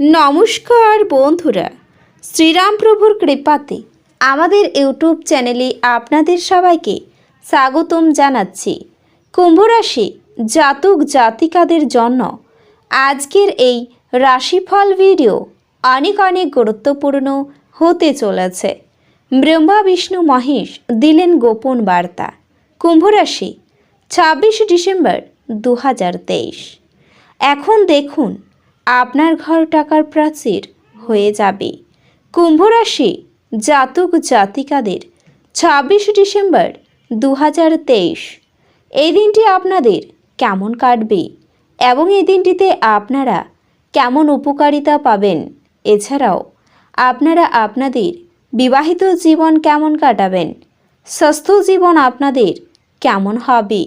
নমস্কার বন্ধুরা, শ্রীরাম প্রভুর কৃপাতে আমাদের ইউটিউব চ্যানেলে আপনাদের সবাইকে স্বাগতম জানাচ্ছি। কুম্ভরাশি জাতক জাতিকাদের জন্য আজকের এই রাশিফল ভিডিও অনেক অনেক গুরুত্বপূর্ণ হতে চলেছে। ব্রহ্মা, বিষ্ণু, মহেশ দিলেন গোপন বার্তা। কুম্ভরাশি ছাব্বিশে ডিসেম্বর দু হাজার তেইশ। এখন দেখুন আপনার ঘর টাকার প্রাচীর হয়ে যাবে। কুম্ভ রাশি জাতক জাতিকাদের ছাব্বিশে ডিসেম্বর দু হাজার তেইশ। এই দিনটি আপনাদের কেমন কাটবে এবং এই দিনটিতে আপনারা কেমন উপকারিতা পাবেন? এছাড়াও, আপনারা আপনাদের বিবাহিত জীবন কেমন কাটাবেন? স্বাস্থ্য জীবন আপনাদের কেমন হবে?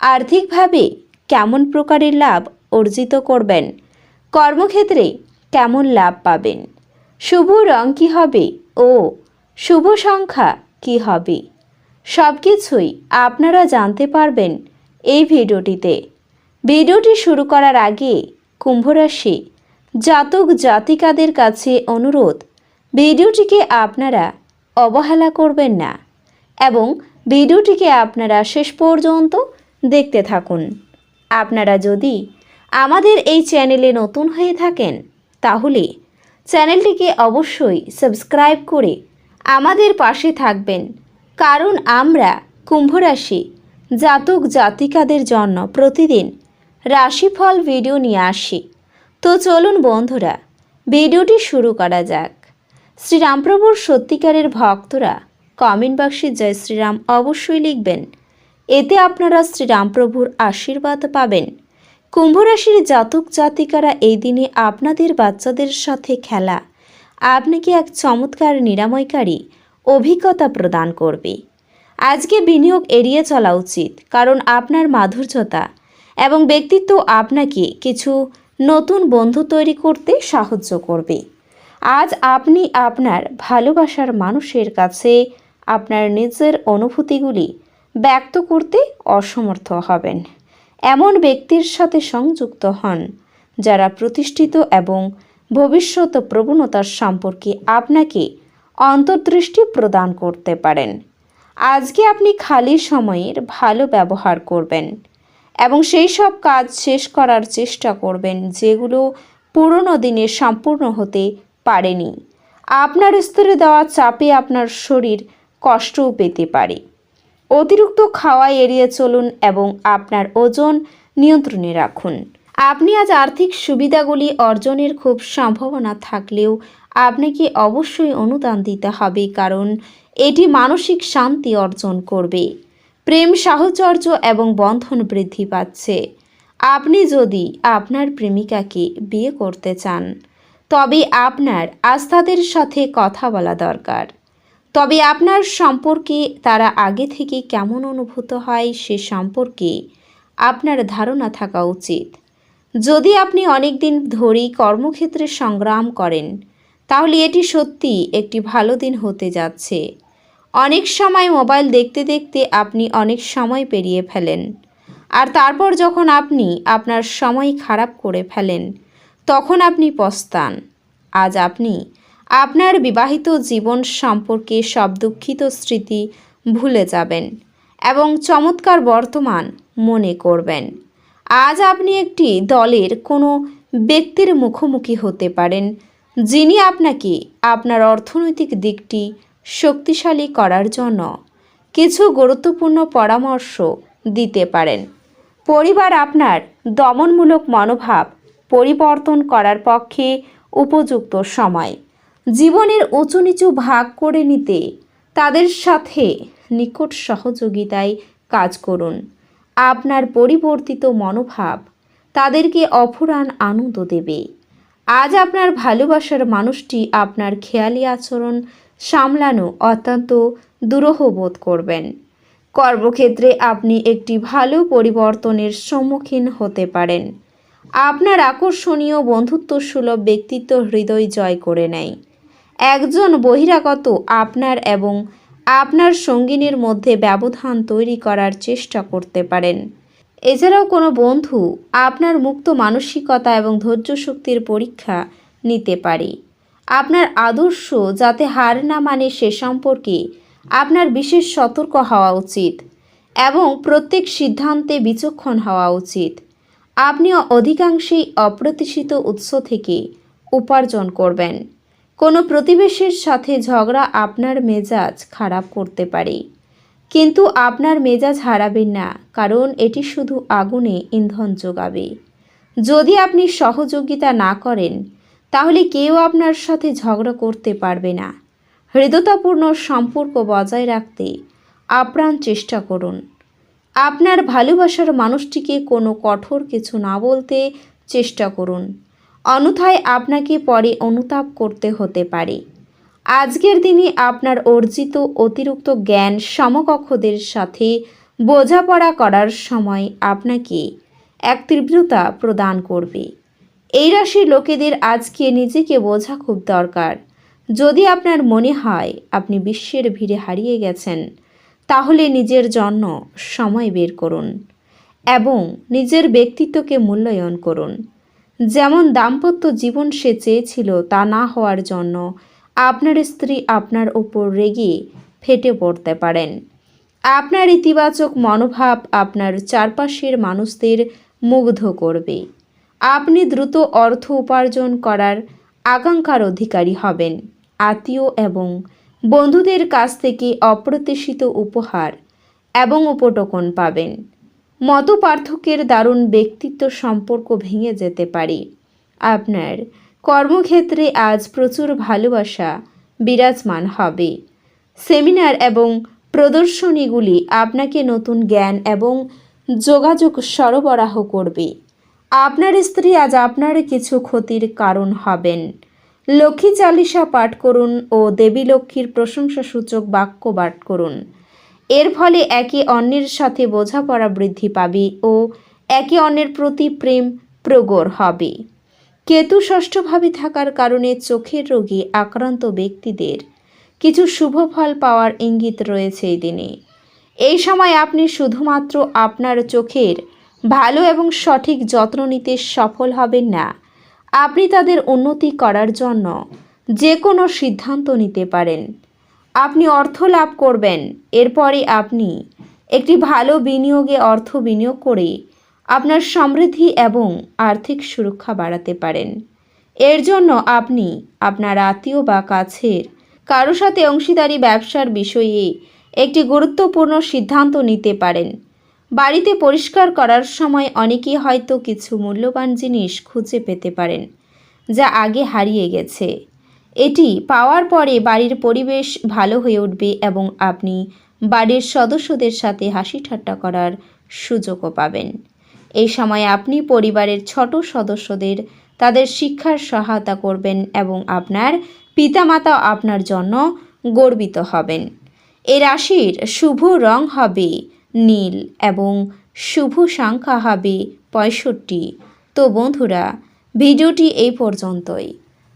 আর্থিকভাবে কেমন প্রকারের লাভ অর্জিত করবেন? কর্মক্ষেত্রে কেমন লাভ পাবেন? শুভ রং কী হবে ও শুভ সংখ্যা কী হবে? সব কিছুই আপনারা জানতে পারবেন এই ভিডিওটিতে। ভিডিওটি শুরু করার আগে কুম্ভরাশি জাতক জাতিকাদের কাছে অনুরোধ, ভিডিওটিকে আপনারা অবহেলা করবেন না এবং ভিডিওটিকে আপনারা শেষ পর্যন্ত দেখতে থাকুন। আপনারা যদি আমাদের এই চ্যানেলে নতুন হয়ে থাকেন, তাহলে চ্যানেলটিকে অবশ্যই সাবস্ক্রাইব করে আমাদের পাশে থাকবেন। কারণ আমরা কুম্ভরাশি জাতক জাতিকাদের জন্য প্রতিদিন রাশিফল ভিডিও নিয়ে আসি। তো চলুন বন্ধুরা, ভিডিওটি শুরু করা যাক। শ্রীরামপ্রভুর সত্যিকারের ভক্তরা কমেন্ট বক্সে জয় শ্রীরাম অবশ্যই লিখবেন। এতে আপনারা শ্রীরামপ্রভুর আশীর্বাদ পাবেন। কুম্ভরাশির জাতক জাতিকারা এই দিনে আপনাদের বাচ্চাদের সাথে খেলা। আপনাকে এক চমৎকার নিরাময়কারী অভিজ্ঞতা প্রদান করবে। আজকে বিনিয়োগ এড়িয়ে চলা উচিত, কারণ আপনার মাধুর্যতা এবং ব্যক্তিত্ব আপনাকে কিছু নতুন বন্ধু তৈরি করতে সাহায্য করবে। আজ আপনি আপনার ভালোবাসার মানুষের কাছে আপনার নিজের অনুভূতিগুলি ব্যক্ত করতে অসমর্থ হবেন। এমন ব্যক্তির সাথে সংযুক্ত হন, যারা প্রতিষ্ঠিত এবং ভবিষ্যৎ প্রবণতার সম্পর্কে আপনাকে অন্তর্দৃষ্টি প্রদান করতে পারেন। আজকে আপনি খালি সময়ের ভালো ব্যবহার করবেন এবং সেই সব কাজ শেষ করার চেষ্টা করবেন যেগুলো পুরনো দিনে সম্পূর্ণ হতে পারেনি। আপনার স্তরে দেওয়া চাপে আপনার শরীর কষ্টও পেতে পারে। অতিরিক্ত খাওয়া এড়িয়ে চলুন এবং আপনার ওজন নিয়ন্ত্রণে রাখুন। আপনি আজ আর্থিক সুবিধাগুলি অর্জনের খুব সম্ভাবনা থাকলেও আপনাকে অবশ্যই অনুদান দিতে হবে কারণ এটি মানসিক শান্তি অর্জন করবে। প্রেম, সাহচর্য এবং বন্ধন বৃদ্ধি পাচ্ছে। আপনি যদি আপনার প্রেমিকাকে বিয়ে করতে চান, তবে আপনার আস্থাদের সাথে কথা বলা দরকার। তবে আপনার সম্পর্কে তারা আগে থেকে কেমন অনুভূত হয় সে সম্পর্কে আপনার ধারণা থাকা উচিত। যদি আপনি অনেক দিন ধরেই কর্মক্ষেত্রে সংগ্রাম করেন, তাহলে এটি সত্যি একটি ভালো দিন হতে যাচ্ছে। অনেক সময় মোবাইল দেখতে দেখতে আপনি অনেক সময় পেরিয়ে ফেলেন, আর তারপর যখন আপনি আপনার সময় খারাপ করে ফেলেন, তখন আপনি পস্তান। আজ আপনি আপনার বিবাহিত জীবন সম্পর্কে সব দুঃখিত স্মৃতি ভুলে যাবেন এবং চমৎকার বর্তমান মনে করবেন। আজ আপনি একটি দলের কোনো ব্যক্তির মুখোমুখি হতে পারেন, যিনি আপনাকে আপনার অর্থনৈতিক দিকটি শক্তিশালী করার জন্য কিছু গুরুত্বপূর্ণ পরামর্শ দিতে পারেন। পরিবার আপনার দমনমূলক মনোভাব পরিবর্তন করার পক্ষে উপযুক্ত সময়। জীবনের উঁচু নিচু ভাগ করে নিতে তাদের সাথে নিকট সহযোগিতায় কাজ করুন। আপনার পরিবর্তিত মনোভাব তাদেরকে অফুরান আনন্দ দেবে। আজ আপনার ভালোবাসার মানুষটি আপনার খেয়ালি আচরণ সামলানো অত্যন্ত দুরূহ বোধ করবেন। কর্মক্ষেত্রে আপনি একটি ভালো পরিবর্তনের সম্মুখীন হতে পারেন। আপনার আকর্ষণীয় বন্ধুত্বসুলভ ব্যক্তিত্ব হৃদয় জয় করে নেয়। একজন বহিরাগত আপনার এবং আপনার সঙ্গিনীর মধ্যে ব্যবধান তৈরি করার চেষ্টা করতে পারেন। এছাড়াও কোনো বন্ধু আপনার মুক্ত মানসিকতা এবং ধৈর্য শক্তির পরীক্ষা নিতে পারে। আপনার আদর্শ যাতে হার না মানে সে সম্পর্কে আপনার বিশেষ সতর্ক হওয়া উচিত এবং প্রত্যেক সিদ্ধান্তে বিচক্ষণ হওয়া উচিত। আপনিও অধিকাংশেই অপ্রত্যাশিত উৎস থেকে উপার্জন করবেন। কোনো প্রতিবেশীর সাথে ঝগড়া আপনার মেজাজ খারাপ করতে পারে। কিন্তু আপনার মেজাজ হারাবেন না, কারণ এটি শুধু আগুনে ইন্ধন যোগাবে। যদি আপনি সহযোগিতা না করেন, তাহলে কেউ আপনার সাথে ঝগড়া করতে পারবে না। হৃদতাপূর্ণ সম্পর্ক বজায় রাখতে আপ্রাণ চেষ্টা করুন। আপনার ভালোবাসার মানুষটিকে কোনো কঠোর কিছু না বলতে চেষ্টা করুন। অন্যথায় আপনাকে পরে অনুতাপ করতে হতে পারে। আজকের দিনে আপনার অর্জিত অতিরিক্ত জ্ঞান সমকক্ষদের সাথে বোঝাপড়া করার সময় আপনাকে এক তীব্রতা প্রদান করবে। এই রাশির লোকেদের আজকে নিজেকে বোঝা খুব দরকার। যদি আপনার মনে হয় আপনি বিশ্বের ভিড়ে হারিয়ে গেছেন, তাহলে নিজের জন্য সময় বের করুন এবং নিজের ব্যক্তিত্বকে মূল্যায়ন করুন। যেমন দাম্পত্য জীবন সে চেয়েছিল তা না হওয়ার জন্য আপনার স্ত্রী আপনার উপর রেগে ফেটে পড়তে পারেন। আপনার ইতিবাচক মনোভাব আপনার চারপাশের মানুষদের মুগ্ধ করবে। আপনি দ্রুত অর্থ উপার্জন করার আকাঙ্ক্ষার অধিকারী হবেন। আত্মীয় এবং বন্ধুদের কাছ থেকে অপ্রত্যাশিত উপহার এবং উপটোকন পাবেন। মত পার্থক্যের দারুণ ব্যক্তিত্ব সম্পর্ক ভেঙে যেতে পারে। আপনার কর্মক্ষেত্রে আজ প্রচুর ভালোবাসা বিরাজমান হবে। সেমিনার এবং প্রদর্শনীগুলি আপনাকে নতুন জ্ঞান এবং যোগাযোগ সরবরাহ করবে। আপনার স্ত্রী আজ আপনার কিছু ক্ষতির কারণ হবেন। লক্ষ্মী চালিসা পাঠ করুন ও দেবী লক্ষ্মীর প্রশংসাসূচক বাক্য পাঠ করুন। এর ফলে একে অন্যের সাথে বোঝাপড়া বৃদ্ধি পাবে ও একে অন্যের প্রতি প্রেম প্রগর হবে। কেতু ষষ্ঠভাবে থাকার কারণে চোখের রোগে আক্রান্ত ব্যক্তিদের কিছু শুভ ফল পাওয়ার ইঙ্গিত রয়েছে এই দিনে। এই সময় আপনি শুধুমাত্র আপনার চোখের ভালো এবং সঠিক যত্ন নিতে সফল হবেন না। আপনি তাদের উন্নতি করার জন্য যে কোনো সিদ্ধান্ত নিতে পারেন। আপনি অর্থ লাভ করবেন। এরপরে আপনি একটি ভালো বিনিয়োগে অর্থ বিনিয়োগ করে আপনার সমৃদ্ধি এবং আর্থিক সুরক্ষা বাড়াতে পারেন। এর জন্য আপনি আপনার আত্মীয় বা কাছের কারও সাথে অংশীদারি ব্যবসার বিষয়ে একটি গুরুত্বপূর্ণ সিদ্ধান্ত নিতে পারেন। বাড়িতে পরিষ্কার করার সময় অনেকেই হয়তো কিছু মূল্যবান জিনিস খুঁজে পেতে পারেন, যা আগে হারিয়ে গেছে। এটি পাওয়ার পরে বাড়ির পরিবেশ ভালো হয়ে উঠবে এবং আপনি বাড়ির সদস্যদের সাথে হাসি ঠাট্টা করার সুযোগও পাবেন। এই সময় আপনি পরিবারের ছোট সদস্যদের তাদের শিক্ষার সহায়তা করবেন এবং আপনার পিতামাতা আপনার জন্য গর্বিত হবেন। এ রাশির শুভ রং হবে নীল এবং শুভ সংখ্যা হবে পঁয়ষট্টি। তো বন্ধুরা, ভিডিওটি এই পর্যন্তই।